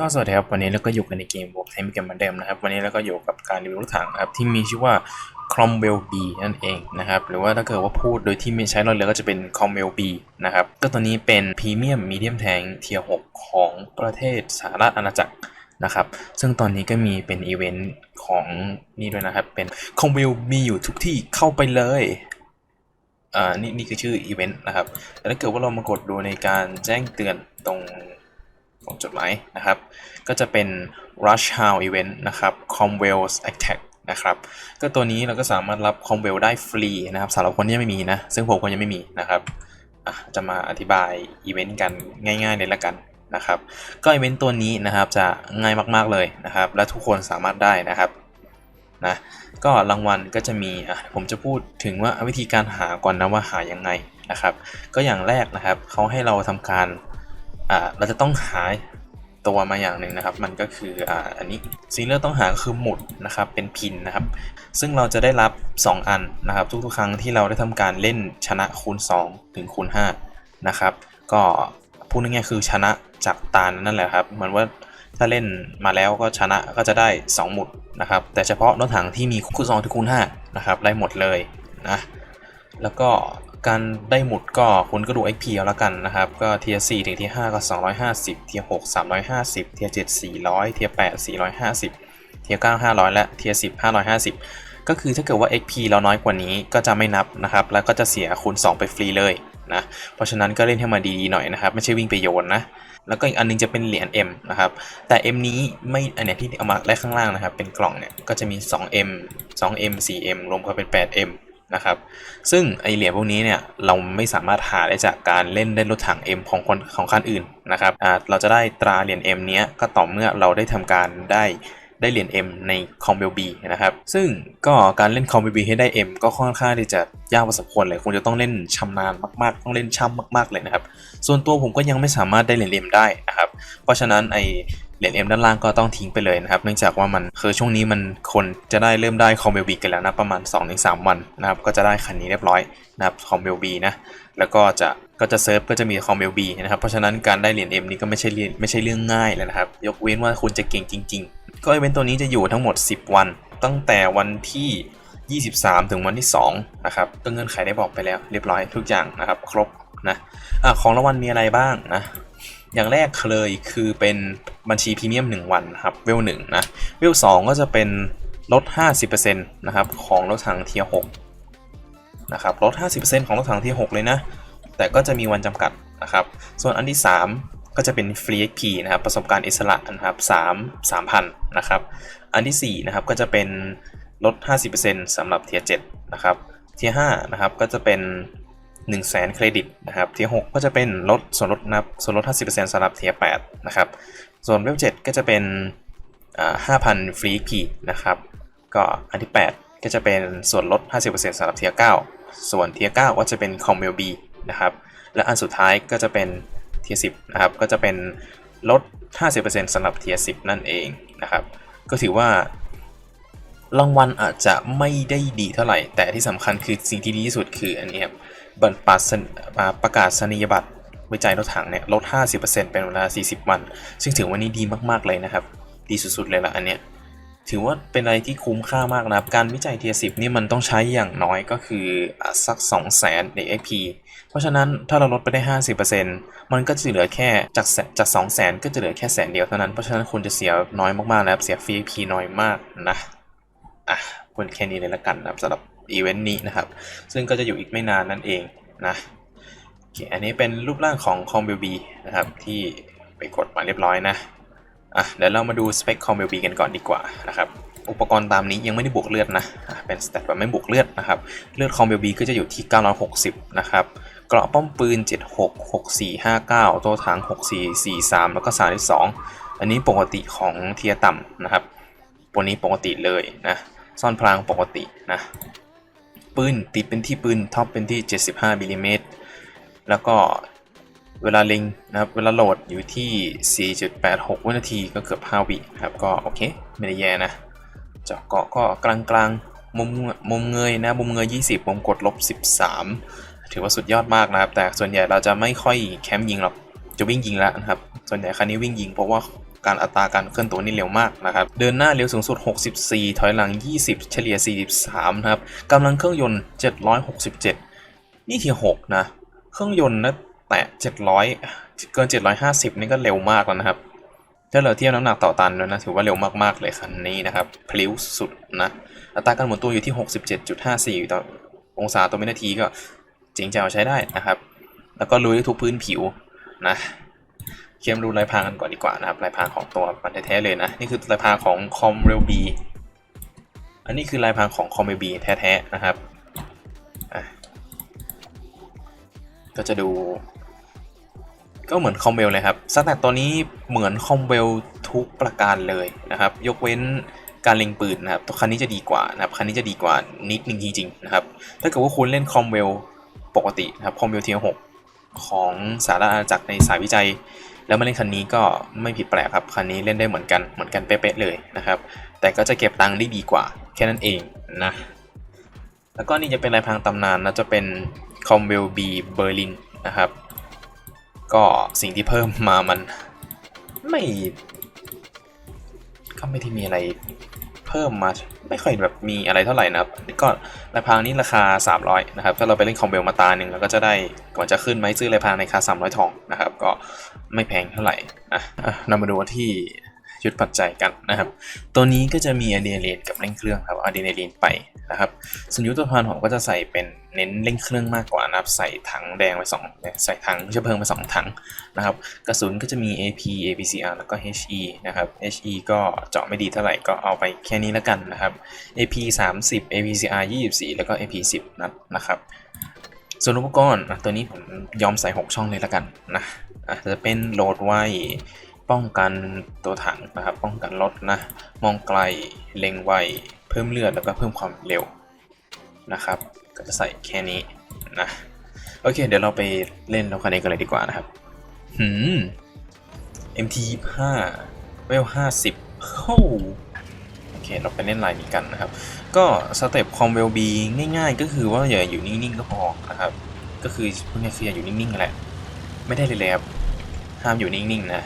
ก็สวัสดีครับวันนี้เราก็อยู่กันในเกมบวกไทม์เกมเหมือนเดิมนะครับ วันนี้เราก็อยู่กับการรีวิวรถถังครับที่มีชื่อว่า Cromwell B นั่นเองนะครับ หรือว่าถ้าเกิดว่าพูดโดยที่ไม่ใช้รอยเรือก็จะเป็น Cromwell B นะครับ ก็ตัวนี้เป็นพรีเมียมมีเดียมแทงเทียร์6ของประเทศสหรัฐอาณาจักรนะครับ ซึ่งตอนนี้ก็มีเป็นอีเวนต์ของนี่ด้วยนะครับ เป็น Cromwell มีอยู่ทุกที่เข้าไปเลยอ่านี่นี่คือชื่ออีเวนต์นะครับแต่ถ้าเกิดว่าเรามากดดูในการแจ้งเตือนตรง ของจดหมายนะครับ ก็จะเป็น Rush Hour Event นะครับ comwell's Attack นะครับ ก็ตัวนี้เราก็สามารถรับ comwell ได้ฟรีนะครับสำหรับคนที่ยังไม่มีนะ ซึ่งผมก็ยังไม่มีนะครับจะมาอธิบายอีเวนต์กันง่ายๆเลยละกันนะครับ ก็อีเวนต์ตัวนี้นะครับจะง่ายมากๆเลยนะครับ และทุกคนสามารถได้นะครับนะก็รางวัลก็จะมีอะผมจะพูดถึงว่าวิธีการหาก่อนนะว่าหายังไงนะครับ ก็อย่างแรกนะครับเขาให้เราทำการ เราจะต้องหาตัวมาอย่างหนึ่งนะครับ มันก็คืออ่าอันนี้สิ่งที่เราต้องหาคือหมุดนะครับ เป็นพินนะครับ ซึ่งเราจะได้รับ 2 อันนะครับ ทุกๆครั้งที่เราได้ทำการเล่นชนะคูณ 2 ถึงคูณ5นะครับ ก็พูดง่ายๆคือชนะจากตานั่นแหละครับ เหมือนว่าถ้าเล่นมาแล้วก็ชนะก็จะได้ 2 หมุดนะครับ แต่เฉพาะรถถังที่มีคูณ2ถึงคูณ5นะครับ ได้หมดเลยนะ แล้วก็ การได้หมุดก็คุณก็ดู XP เอาละกันนะครับ ก็เทียร์4ถึงเทียร์5ก็ 250 เทียร์6 350 เทียร์7 400 เทียร์8 450 เทียร์9 500 และเทียร์10 550 ก็คือถ้าเกิดว่า XP เราน้อยกว่านี้ก็จะไม่นับนะครับ แล้วก็จะเสียคูณ 2 ไปฟรีเลยนะ เพราะฉะนั้นก็เล่นให้มาดีๆหน่อยนะครับ ไม่ใช่วิ่งไปโยนนะแล้วก็อีกอันนึงจะเป็นเหรียญ M นะครับ แต่ M นี้ไม่อันเนี้ยที่เอามาแลกข้างล่างนะครับ เป็นกล่องเนี่ย ก็จะมี 2M 2M 4M รวมกันเป็น 8M นะครับ ซึ่งไอเหรียญพวกนี้เนี่ยเราไม่สามารถหาได้จากการเล่นได้รถถัง M ของคนของคันอื่นนะครับเราจะได้ตราเหรียญ M เนี้ยก็ต่อเมื่อเราได้ทำการได้ได้เหรียญ M ในคอมเบลบีนะครับ ซึ่งก็การเล่นคอมเบลบีให้ได้ M ก็ค่อนข้างที่จะยากพอสมควรเลยคุณจะต้องเล่นชำนาญมากๆ ต้องเล่นช่ำมาก ๆเลยนะครับ ส่วนตัวผมก็ยังไม่สามารถได้เหรียญ M ได้นะครับ เพราะฉะนั้นไอ เหรียญ M ด้านล่างก็ต้องทิ้งไปเลยนะครับ เนื่องจากว่ามันคือช่วงนี้มันคนจะได้เริ่มได้คอมเบลบีกันแล้วนะประมาณ 2-3 วันนะครับก็จะได้คันนี้เรียบร้อยนะครับคอมเบลบีนะแล้วก็จะก็จะเซิร์ฟก็จะมีคอมเบลบีนะครับเพราะฉะนั้นการได้เหรียญ M นี่ก็ไม่ใช่เรื่องไม่ใช่เรื่องง่ายเลยนะครับ ยกเว้นว่าคุณจะเก่งจริง ๆ ก็อีเวนต์ตัวนี้จะอยู่ทั้งหมด 10 วัน ตั้งแต่วันที่23 ถึงวันที่2นะครับก็เงื่อนไขได้บอกไปแล้วเรียบร้อยทุกอย่างนะครับ ครบนะอะของรางวัลมีอะไรบ้างนะ อย่างแรกเลยคือเป็นบัญชีพรีเมียม 1 วันครับเวล1นะเวล2ก็จะเป็นลด 50%นะครับของรถถังเทียร์6นะครับลด 50%ของรถถังเทียร์6เลยนะ แต่ก็จะมีวันจำกัดนะครับ ส่วนอันที่ 3 ก็จะเป็นฟรี XP นะครับประสบการณ์อิสระนะครับ3 3,000นะครับอันที่ 4 นะครับก็จะเป็นลด 50%สำหรับเทียร์7นะครับเทียร์5นะครับก็จะเป็น 1 0 0 0 0แสนเครดิตนะครับเทียร์6ก็จะเป็นลดส่วนลดนะครับส่วนลด 50%สำหรับเทียร์8นะครับส่วนเวล7ก็จะเป็นอ่า5,000ฟรีพีนะครับก็อันที่ 8 ก็จะเป็นส่วนลด 50%สำหรับเทียร์9ส่วนเทียร์9ก็จะเป็นคอมเมลบีนะครับและอันสุดท้ายก็จะเป็นเทียร์10นะครับก็จะเป็นลด 50%สำหรับเทียร์10 นั่นเองนะครับ ก็ถือว่ารางวัลอาจจะไม่ได้ดีเท่าไหร่ แต่ที่สำคัญคือสิ่งที่ดีที่สุดคืออันนี้ครับ บัตรประสนอ่าประกาศนียบัตรวิจัยรถถังเนี่ยลด 50%เป็นเวลา 40 วัน ซึ่งถือว่านี่ดีมากๆเลยนะครับ ดีสุดๆเลยละอันเนี้ยถือว่าเป็นอะไรที่คุ้มค่ามากนะครับ การวิจัยเทียสิบนี่มันต้องใช้อย่างน้อยก็คือสัก 2 0 0 0 0 0ใน XP เพราะฉะนั้นถ้าเราลดไปได้ 50%มันก็จะเหลือแค่จากจาก2 0 0 0 0 0 ก็จะเหลือแค่แสนเดียวเท่านั้น เพราะฉะนั้นคุณจะเสียน้อยมากๆนะครับ เสียฟรี XP น้อยมากนะ อะควรแค่นี้เลยละกันนะครับสำหรับ อีเวนต์นี้นะครับ ซึ่งก็จะอยู่อีกไม่นานนั่นเองนะโอเคอันนี้เป็นรูปร่างของคอมบิลบีนะครับ ที่ไปกดมาเรียบร้อยนะอะเดี๋ยวเรามาดูสเปคคอมบิลบีกันก่อนดีกว่านะครับอุปกรณ์ตามนี้ยังไม่ได้บวกเลือดนะ เป็นสเตตแบบไม่บวกเลือดนะครับ เลือดคอมบิลบีก็จะอยู่ที่ 960 นะครับ เกราะป้อมปืน 76 6459 ตัวถัง 6443 แล้วก็ 32 อันนี้ปกติของเทียต่ำนะครับ ตัวนี้ปกติเลยนะ ซ่อนพลางปกตินะ ปืนติดเป็นที่ปืนท็อปเป็นที่ 75มิลลิเมตรแล้วก็เวลาเล็งนะครับเวลาโหลดอยู่ที่ 4.86 วินาทีก็เกือบ5วิครับก็โอเคไม่ได้แย่นะจาะเกาะก็กลางกลางมุมมุมเงยนะมุมเงย 20 มุมกดลบ 13 ถือว่าสุดยอดมากนะครับ แต่ส่วนใหญ่เราจะไม่ค่อยแคมป์ยิงหรอกจะวิ่งยิงแล้วนะครับ ส่วนใหญ่คันนี้วิ่งยิงเพราะว่า การอัตราการเคลื่อนตัวนี่เร็วมากนะครับ เดินหน้าเร็วสูงสุด 64 ถอยหลัง 20 เฉลี่ย 43 นะครับกำลังเครื่องยนต์ 767 นี่ที่6นะ เครื่องยนต์นะแตะ 700 เกิน 750 นี่ก็เร็วมากแล้วนะครับ ถ้าเราเทียบน้ำหนักต่อตันด้วยนะ ถือว่าเร็วมากๆเลยคันนี้นะครับ พลิ้วสุดนะ อัตราการหมุนตัวอยู่ที่ 67.54 ต่อองศาต่อวินาทีก็จริงจังใช้ได้นะครับ แล้วก็ลุยทุกพื้นผิวนะ เคียมดูลายพรางกันก่อนดีกว่านะครับลายพรางของตัวมันแท้ๆเลยนะ นี่คือลายพรางของคอมเรลบีอันนี้คือลายพรางของคอมเรลบีแท้ๆนะครับก็จะดู ก็เหมือนคอมเวลเลยครับสแตทตัวนี้เหมือนคอมเวลทุกประการเลยนะครับ ยกเว้นการเล็งปืนนะครับตัวคันนี้จะดีกว่านะครับคันนี้จะดีกว่านิดนึงจริงๆนะครับ ถ้าเกิดว่าคุณเล่นคอมเวลปกตินะครับคอมเวลเทียหกของสาราอาจักรในสายวิจัย แล้วมาเล่นคันนี้ก็ไม่ผิดแปลกครับคันนี้เล่นได้เหมือนกันเหมือนกันเป๊ะๆเลยนะครับ แต่ก็จะเก็บตังค์ได้ดีกว่าแค่นั้นเองนะแล้วก็นี่จะเป็นลายพรางตำนานนะจะเป็นคอมเวลบีเบอร์ลินนะครับ ก็สิ่งที่เพิ่มมามันไม่ก็ไม่ที่มีอะไร เพิ่มมาไม่ค่อยแบบมีอะไรเท่าไหร่นะครับก็ลายพรางนี้ราคา 300นะครับถ้าเราไปเล่นคอมเบลมาตาหนึ่งเราก็จะได้ก่อนจะขึ้นไหมซื้อลายพรางในราคา 300 ทองนะครับ ก็ไม่แพงเท่าไหร่อะนำมาดูที่ชุดปัจจัยกันนะครับ ตัวนี้ก็จะมีอะดรีนาลีนกับเร่งเครื่องครับอะดรีนาลีนไปนะครับส่วนยุทธภัณฑ์ผมก็จะใส่เป็น เน้นเร่งเครื่องมากกว่านะครับใส่ถังแดงไปสองใส่ถังเชื้อเพลิงไปสองถังนะครับกระสุนก็จะมี AP APCR แล้วก็ HE นะครับ HE ก็เจาะไม่ดีเท่าไหร่ก็เอาไปแค่นี้แล้วกันนะครับ AP 30 APCR 24 แล้วก็ AP 10นัดนะครับส่วนอุปกรณ์อะตัวนี้ผมยอมใส่ 6 ช่องเลยแล้วกันนะจะเป็นโหลดไว้ป้องกันตัวถังนะครับ ป้องกันรถนะมองไกลเล็งไวเพิ่มเลือดแล้วก็เพิ่มความเร็วนะครับ ก็จะใส่แค่นี้นะโอเค เดี๋ยวเราไปเล่นรถคันนี้กันเลยดีกว่านะครับหืม MT 5เวล50โอ้โอเค เราไปเล่นลายนี้กันนะครับ ก็สเต็ปคอมเวลบีง่ายๆ ก็คือว่าอย่าอยู่นิ่งๆก็พอนะครับ ก็คือพวกนี้คืออย่าอยู่นิ่งๆแหละ ไม่ได้เลยเลยครับ ห้ามอยู่นิ่งๆนะ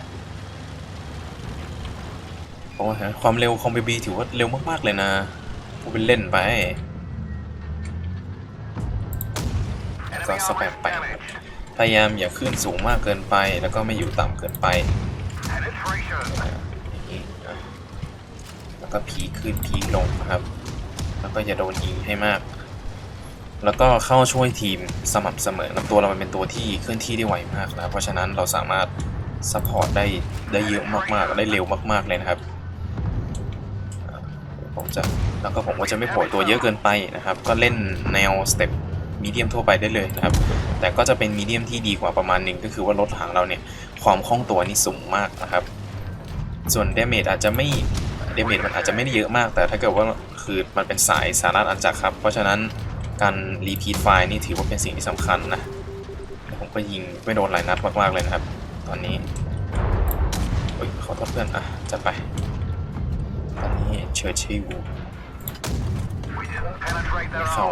เพราะว่าความเร็วคอมเวลบีถือว่าเร็วมากๆเลยนะพูดเป็นเล่นไป ก็สแปมไป พยายามอย่าขึ้นสูงมากเกินไป แล้วก็ไม่อยู่ต่ำเกินไปแล้วก็พีขึ้นพีลงนะครับ แล้วก็อย่าโดนยิงให้มาก แล้วก็เข้าช่วยทีมสม่ำเสมอลำตัวเรามันเป็นตัวที่เคลื่อนที่ได้ไวมากนะเพราะฉะนั้นเราสามารถซัพพอร์ตได้ได้เยอะมากๆ ได้เร็วมากๆเลยนะครับ ผมจะแล้วก็ผมก็จะไม่โผล่ตัวเยอะเกินไปนะครับ ก็เล่นแนวสเต็ป มีเดียมทั่วไปได้เลยนะครับ แต่ก็จะเป็นมีเดียมที่ดีกว่าประมาณหนึ่งก็คือว่ารถถังเราเนี่ยความคล่องตัวนี่สูงมากนะครับ ส่วนเดเมจอาจจะไม่เดเมจมันอาจจะไม่ได้เยอะมาก แต่ถ้าเกิดว่าคือมันเป็นสายสาระอันจักรครับ เพราะฉะนั้นการรีพีทไฟล์นี่ถือว่าเป็นสิ่งที่สำคัญนะ ผมก็ยิงไม่โดนหลายนัดมากๆเลยนะครับ ตอนนี้โอ้ยขอโทษเพื่อนอะจัดไป ตอนนี้เชิญชิวไม่เข้า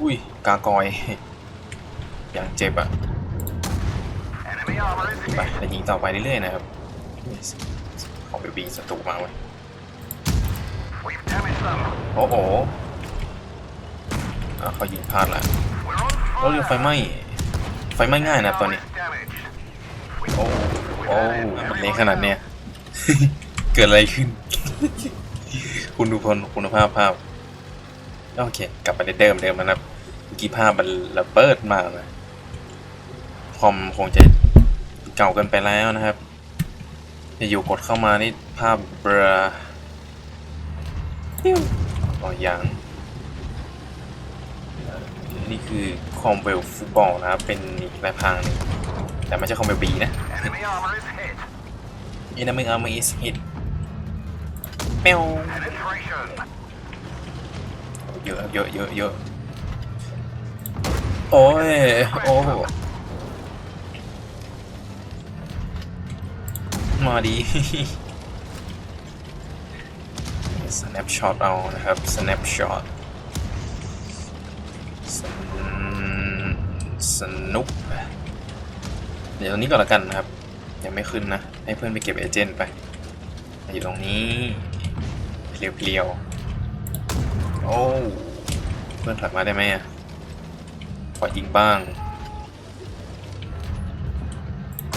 อุ้ย กากอย อย่างเจ็บอะไปแล้วยิงต่อไปเรื่อยๆนะครับของเบบีศัตรูมาเว้ยโอ้โหอะเขายิงพลาดละเรถเรือไฟไหม้ ไฟไหม้ง่ายนะตอนนี้ โอ้โอ้มันเละขนาดเนี้ย เกิดอะไรขึ้น คุณดูคนคุณภาพภาพ โอเค กลับไปในเดิมเดิมนะครับเมื่อกี้ภาพมันระเบิดมากเลยคอมคงจะเก่าเกันไปแล้วนะครับจะอยู่กดเข้ามานี่ภาพเบลออ๋อยังนี่คือคอมเวลฟุตบอลนะครับ เป็นอีกลายพางนึงแต่ไม่ใช่คอมเวลบีนะ Enemy armor is hit เปียวเยอะเยอะเยอะเยอะโอ้ยโอ้มาดี snapshot เอานะครับ snapshot สนุกเดี๋ยวตรงนี้ก่อนละกันนะครับ ยังไม่ขึ้นนะ ให้เพื่อนไปเก็บเอเจนต์ไปอยู่ตรงนี้เปลียวๆ โอ้เพื่อนถอยมาได้ไหมอะขอยิงบ้าง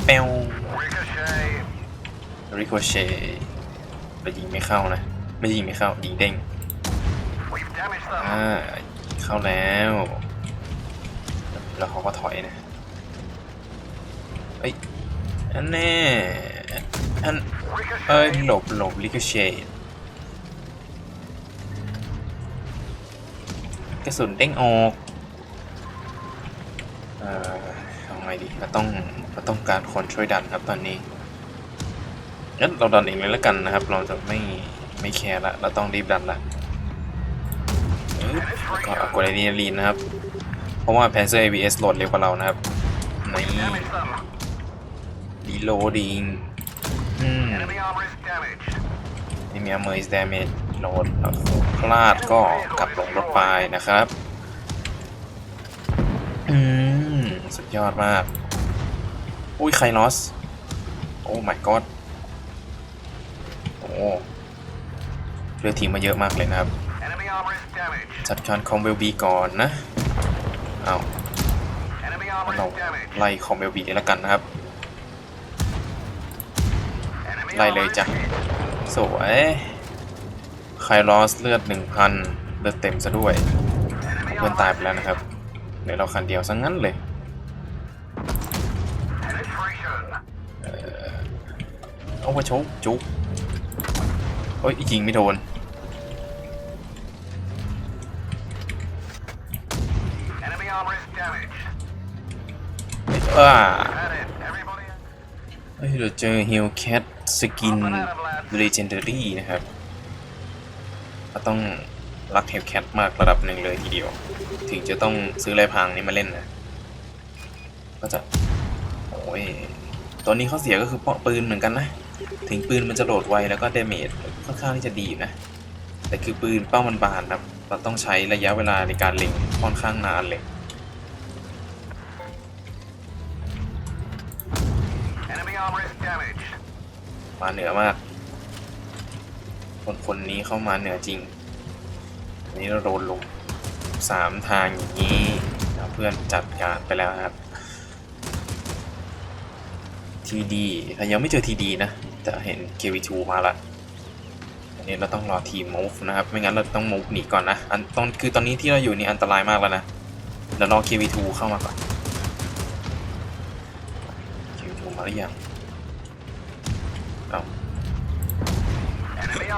แปวริโคเชไปยิงไม่เข้านะ ไม่ยิงไม่เข้ายิงเด้งอ่าเข้าแล้ว แล้วเขาก็ถอยนะเอ้ยอันแน่อันเอ้ยหลบหลบลิกเชต กระสุนเด้งออกเอ่อเอาไงดีเราต้องเราต้องการคนช่วยดันครับตอนนี้งั้นเราดันเองเลยแล้วกันนะครับ เราจะไม่ไม่แคร์ละเราต้องรีบดันละอึ๊บแล้วก็กดไอเดียลีนนะครับ เพราะว่าแพนเซอร์ ABS โหลดเร็วกว่าเรานะครับนี่ Damage them. ดีโลดิงอืมนี่มีอเมอร์ is damage โหลดแล้ว พลาดก็กลับลงรถไปนะครับ อืม สุดยอดมาก อุ้ยใคลอส โอ้ my god โอ้เรือทีมมาเยอะมากเลยนะครับ จัดการคอมเบลบีก่อนนะ เอาเราไล่คอมเบลบีแล้วกันนะครับ ไล่เลยจ้ะ สวย ไคลอสเลือด 1,000 เลือดเต็มซะด้วย เพื่อนตายไปแล้วนะครับเหลือเราคันเดียวซะงั้นเลยเอาไปชกจุกเฮ้ยยิงไม่โดน Enemy armor is damaged. อ่า Had it. Everybody. เฮ้ยเราเจอฮิลแคทสกินเลเจนดารี่นะครับ เราต้องรักเฮลแคทมากระดับหนึ่งเลยทีเดียว ถึงจะต้องซื้อไรพังนี้มาเล่นนะ ก็จะ โอ้ยตัวนี้เข้อเสียก็คือปืนเหมือนกันนะ ถึงปืนมันจะโหลดไวแล้วก็เดเมจค่อนข้างที่จะดีนะ แต่คือปืนเป้ามันบานครับเราต้องใช้ระยะเวลาในการเล็งค่อนข้างนานเลยมาเหนือมาก คนคนนี้เข้ามาเหนือจริงอันนี้เราโดนลงสามทางอย่างนี้เอาเพื่อนจัดการไปแล้วครับทีดีแต่ยังไม่เจอทีดีนะ แต่เห็น KV2 มาละอันนี้เราต้องรอทีม move นะครับ ไม่งั้นเราต้อง move หนีก่อนนะ อันตอนคือตอนนี้ที่เราอยู่นี่อันตรายมากแล้วนะเดี๋ยวรอ KV2 เข้ามาก่อน KV2 มาหรือยัง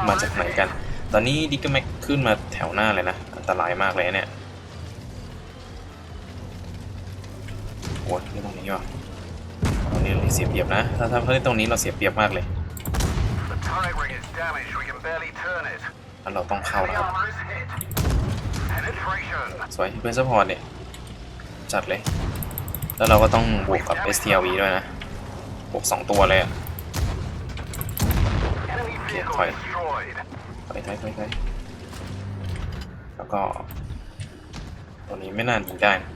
มาจากไหนกัน ตอนนี้ดิกแม็กขึ้นมาแถวหน้าเลยนะ อันตรายมากเลยเนี่ยโอ้ยเล่ตรงนี้ว่ะตรงนี้เราเสียเปรียบนะ ถ้าถ้าเล่นตรงนี้เราเสียเปรียบมากเลยแล้วเราต้องเข้าแล้วครับสวยเพื่อนซัพพอร์ตเนี่ยจัดเลย แล้วเราก็ต้องบวกกับ STLV ด้วยนะบวกสองตัวเลยอะ Enemy vehicle Fine. destroyed. ถอยถอยถอยถอยแล้วก็ ตัวนี้ไม่น่ายิงได้นะ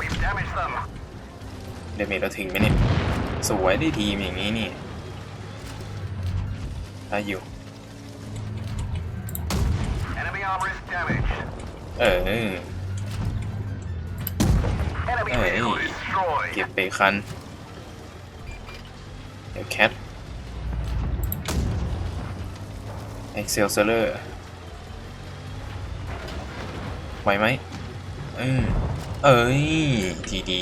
We've damaged them. เดเมจเราถึงไหมเนี่ย สวยได้ทีมอย่างนี้นี่ได้อยู่ Enemy armor is damaged. เออ Enemy Hey. vehicle destroyed. เก็บไปคัน เดี๋ยวแคท Excel s e r ไหวไหมอืมเอ้ยทีดี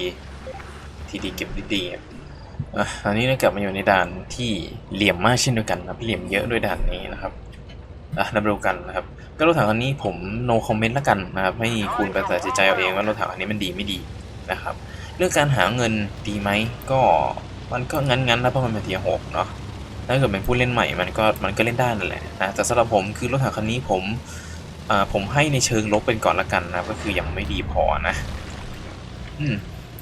ทีดีเก็บด้ดีอะอะอันนี้เรากลับมาอยู่ในด่านที่เหลี่ยมมากเช่นเดียวกันนะครับเหลี่ยมเยอะด้วยด่านนี้นะครับอะนำดูกันนะครับ ก็รถถังคันนี้ผม no comment ละกันนะครับให้คุณไปตัดสินใจเอาเองว่ารถถังคันนี้มันดีไม่ดีนะครับ เรื่องการหาเงินดีไหมก็มันก็งั้นๆนะเพราะมันเป็นเทียหกเนาะ ถ้าเกิดเป็นผู้เล่นใหม่มันก็มันก็เล่นได้นั่นแหละนะแต่สำหรับผมคือรถถังคันนี้ผมอ่าผมให้ในเชิงลบเป็นก่อนละกันนะก็คือยังไม่ดีพอนะอืม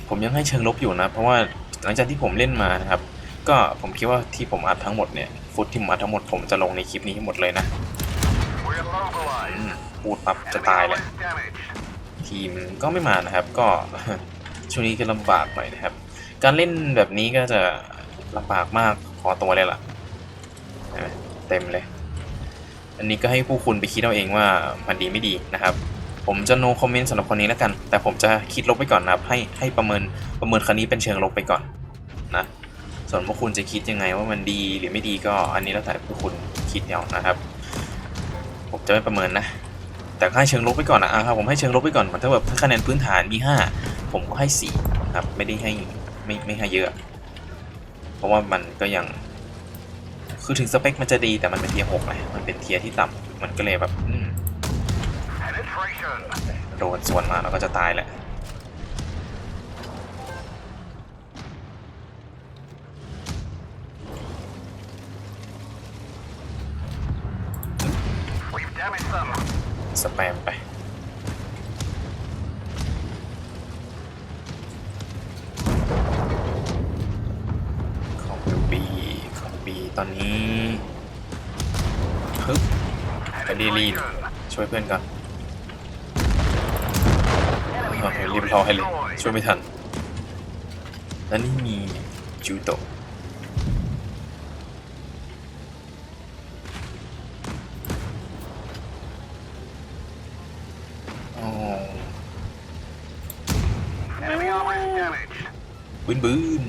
ผมยังให้เชิงลบอยู่นะ เพราะว่าหลังจากที่ผมเล่นมานะครับ ก็ผมคิดว่าที่ผมอัดทั้งหมดเนี่ยฟุตที่ผมอัดทั้งหมดผมจะลงในคลิปนี้ให้หมดเลยนะอืมปูดปั๊บจะตายเลยทีมก็ไม่มานะครับ ก็ช่วงนี้ก็ลำบากหน่อยนะครับ การเล่นแบบนี้ก็จะลำบากมากพอตัวเลยล่ะ เต็มเลย อันนี้ก็ให้ผู้คุณไปคิดเอาเองว่ามันดีไม่ดีนะครับ ผมจะ no comment สำหรับคนนี้แล้วกัน แต่ผมจะคิดลบไปก่อนนะครับ ให้ให้ประเมินประเมินคันนี้เป็นเชิงลบไปก่อนนะส่วนพวกคุณจะคิดยังไงว่ามันดีหรือไม่ดีก็อันนี้แล้วแต่พวกคุณคิดเอานะครับ ผมจะไม่ประเมินนะแต่ให้เชิงลบไปก่อนนะครับผมให้เชิงลบไปก่อนถ้าแบบคะแนนพื้นฐานมี 5 ผมก็ให้4ครับไม่ได้ให้ไม่ไม่ให้เยอะ เพราะว่ามันก็ยัง คือถึงสเปคมันจะดีแต่มันเป็นเทียร์หกไงมันเป็นเทียร์ที่ต่ำมันก็เลยแบบโดนสวนมาแล้วก็จะตายแหละสแปมไป ตอนนี้ฮึบไปดีลีน Penetration. ช่วยเพื่อนก่อน Enemy โอเค vehicle รีบรอให้เลย destroyed. ช่วยไม่ทัน แล้วนี่มีจูโตะอ๋อ Enemy armor is damaged. บืนบืน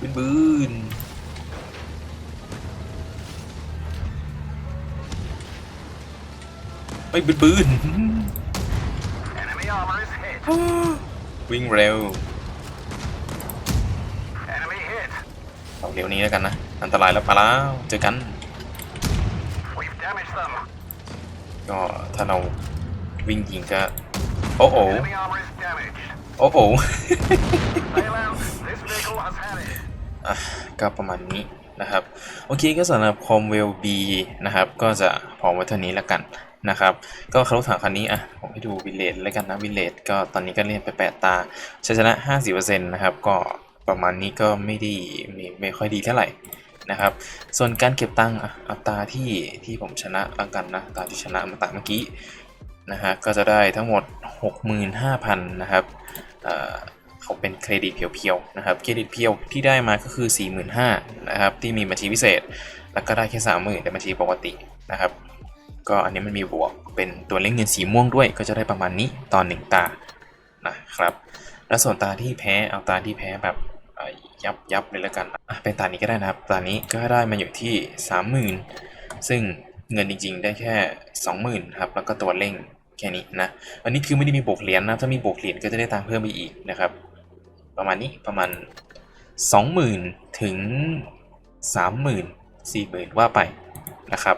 บืนบืนไม่บืนบืน Enemy armor is hit. วิ่งเร็ว Enemy hit. เอาเร็วนี้แล้วกันนะ อันตรายแล้วปะแล้ว เจอกัน We've damaged them. ก็ถ้าเราวิ่งยิงก็ โอ้โอ้ Enemy armor is damaged. โอ้โอ้ อะก็ประมาณนี้นะครับโอเคก็สำหรับคอมเวลบีนะครับก็จะพอไว้เท่านี้แล้วกันนะครับก็คารุถางคันนี้อะผมให้ดูวิลเลจแล้วกันนะวิลเลจก็ตอนนี้ก็เล่นไป 8 ตาชัยชนะ 50%นะครับก็ประมาณนี้ก็ไม่ได้ไม่ไม่ค่อยดีเท่าไหร่นะครับส่วนการเก็บตังค์อะเอาตาที่ที่ผมชนะแล้วกันนะตาที่ชนะมาตาเมื่อกี้นะฮะก็จะได้ทั้งหมด 65,000นะครับ เอ่อเขาเป็นเครดิตเพียวๆนะครับเครดิตเพียวที่ได้มาก็คือ 45,000นะครับที่มีบัญชีพิเศษ แล้วก็ได้แค่ 30,000ในบัญชีปกตินะครับก็อันนี้มันมีบวกเป็นตัวเลขเงินสีม่วงด้วย ก็จะได้ประมาณนี้ตอนหนึ่งตานะครับแล้วส่วนตาที่แพ้เอาตาที่แพ้แบบยับยับเลยแล้วกันเป็นตานี้ก็ได้นะครับตานี้ก็ได้มาอยู่ที่ 30,000 ซึ่งเงินจริงๆ ได้แค่ 20,000ครับแล้วก็ตัวเร่งแค่นี้นะอันนี้คือไม่ได้มีบวกเหรียญนะถ้ามีบวกเหรียญก็จะได้ตังค์เพิ่มไปอีกนะครับ ประมาณนี้ประมาณ 20,000 ถึง 30,000 40,000 ว่าไปนะครับ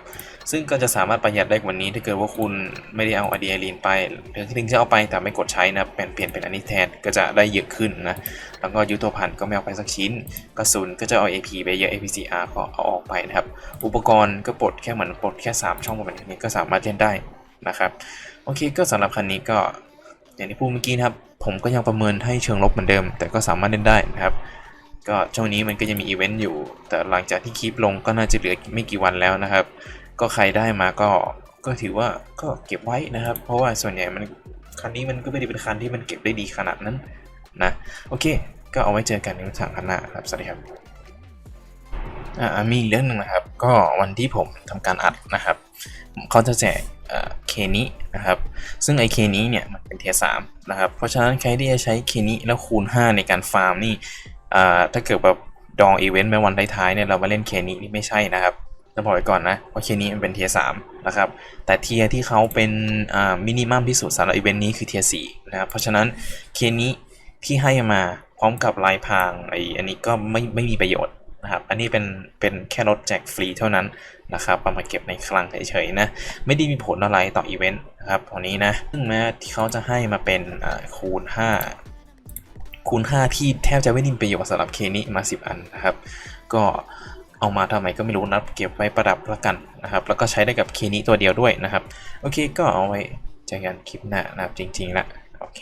ซึ่งก็จะสามารถประหยัดได้กว่านี้ถ้าเกิดว่าคุณไม่ได้เอาอะดรีนาลีนไปหรือถึงจะเอาไปแต่ไม่กดใช้นะเปลี่ยนเปลี่ยนเป็นอันนี้แทนก็จะได้เยอะขึ้นนะ แล้วก็ยุทโธพันธ์ก็ไม่เอาไปสักชิ้น กระสุนก็จะเอา AP ไปเยอะ APCR ก็เอาออกไปนะครับ อุปกรณ์ก็ปลดแค่เหมือนปลดแค่ 3 ช่องประมาณนี้ก็สามารถเล่นได้นะครับ โอเคก็สำหรับคันนี้ก็อย่างที่พูดเมื่อกี้นะครับ ผมก็ยังประเมินให้เชิงลบเหมือนเดิม แต่ก็สามารถเล่นได้นะครับ ก็ช่วงนี้มันก็จะมีอีเวนต์อยู่ แต่หลังจากที่คลิปลงก็น่าจะเหลือไม่กี่วันแล้วนะครับ ก็ใครได้มาก็ก็ถือว่าก็เก็บไว้นะครับ เพราะว่าส่วนใหญ่มันคันนี้มันก็ไม่ได้เป็นคันที่มันเก็บได้ดีขนาดนั้นนะโอเค ก็เอาไว้เจอกันในวันถังคันหน้าครับสวัสดีครับอ่ามีเรื่องหนึ่งนะครับ ก็วันที่ผมทำการอัดนะครับ เขาจะแจก เคนี้นะครับ ซึ่งไอเคนี้เนี่ยมันเป็นเทียสามนะครับ เพราะฉะนั้นใครที่จะใช้เคนี้แล้วคูณ 5 ในการฟาร์มนี่ถ้าเกิดแบบดองอีเวนต์ในวันท้ายๆเนี่ยเรามาเล่นเคนี้นี่ไม่ใช่นะครับจะบอกไว้ก่อนนะว่าเคนี้มันเป็นเทียสามนะครับ แต่เทียที่เขาเป็นมินิมัมที่สุดสำหรับอีเวนต์นี้คือเทียสี่นะครับ เพราะฉะนั้นเคนี้ที่ให้มาพร้อมกับลายพรางไออันนี้ก็ไม่ไม่มีประโยชน์นะครับ อันนี้เป็นเป็นแค่รถแจกฟรีเท่านั้น นะครับเอามาเก็บในคลังเฉยๆนะ ไม่ได้มีผลอะไรต่ออีเวนต์นะครับตรงนี้นะ ซึ่งแม้ที่เขาจะให้มาเป็นคูณ 5 คูณ 5 ที่แทบจะไม่ได้มีประโยชน์สำหรับเคนี้มา 10 อันนะครับ ก็เอามาทำไมก็ไม่รู้นะเก็บไว้ประดับละกันนะครับ แล้วก็ใช้ได้กับเคนี้ตัวเดียวด้วยนะครับ โอเคก็เอาไว้เจอกันคลิปหน้านะครับจริงๆละโอเค